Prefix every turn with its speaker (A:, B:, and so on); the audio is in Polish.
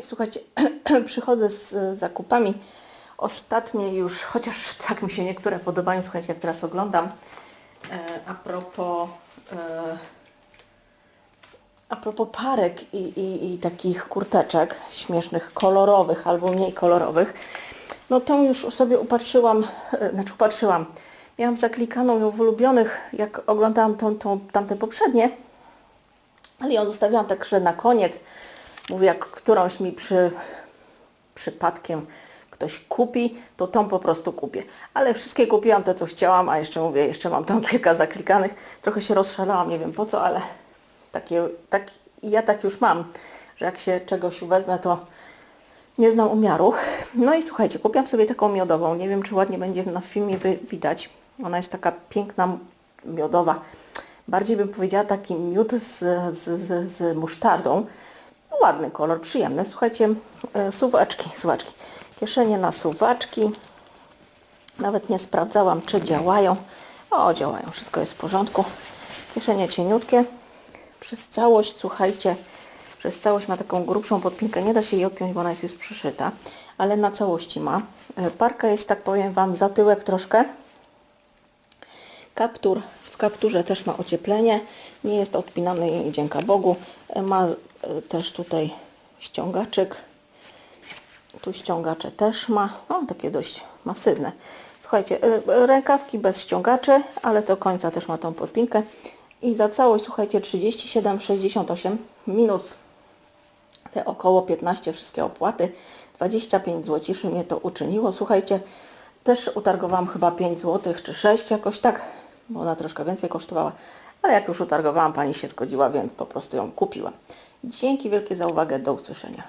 A: I słuchajcie, przychodzę z zakupami. Ostatnie już, chociaż tak mi się niektóre podobają, słuchajcie, jak teraz oglądam. E, a propos e, a propos parek i, i, i takich kurteczek śmiesznych, kolorowych albo mniej kolorowych, no tą już sobie upatrzyłam, e, znaczy upatrzyłam. Miałam zaklikaną ją w ulubionych, jak oglądałam tą, tą, tamte poprzednie, ale ją zostawiłam tak, że na koniec, mówię, jak którąś mi przy, przypadkiem ktoś kupi, to tą po prostu kupię. Ale wszystkie kupiłam te, co chciałam, a jeszcze mówię, jeszcze mam tam kilka zaklikanych. Trochę się rozszalałam, nie wiem po co, ale takie, tak, ja tak już mam, że jak się czegoś wezmę, to nie znam umiaru. No i słuchajcie, kupiłam sobie taką miodową. Nie wiem, czy ładnie będzie na filmie widać. Ona jest taka piękna, miodowa. Bardziej bym powiedziała taki miód z, z, z, z musztardą. Ładny kolor, przyjemny. Słuchajcie, e, suwaczki, suwaczki. Kieszenie na suwaczki. Nawet nie sprawdzałam, czy działają. O, działają, wszystko jest w porządku. Kieszenie cieniutkie. Przez całość, słuchajcie, przez całość ma taką grubszą podpinkę. Nie da się jej odpiąć, bo ona jest już przyszyta, ale na całości ma. E, Parka jest, tak powiem Wam, za tyłek troszkę. Kaptur, kapturze też ma ocieplenie. Nie jest odpinany i dzięka Bogu. E, Ma e, też tutaj ściągaczek. Tu ściągacze też ma. No, takie dość masywne. Słuchajcie, e, rękawki bez ściągaczy, ale do końca też ma tą podpinkę. I za całość, słuchajcie, 37,68 minus te około 15 wszystkie opłaty. 25 zł mnie to uczyniło. Słuchajcie, też utargowałam chyba 5 zł czy 6 jakoś tak, bo ona troszkę więcej kosztowała. Ale jak już utargowałam, pani się zgodziła, więc po prostu ją kupiłam. Dzięki wielkie za uwagę. Do usłyszenia.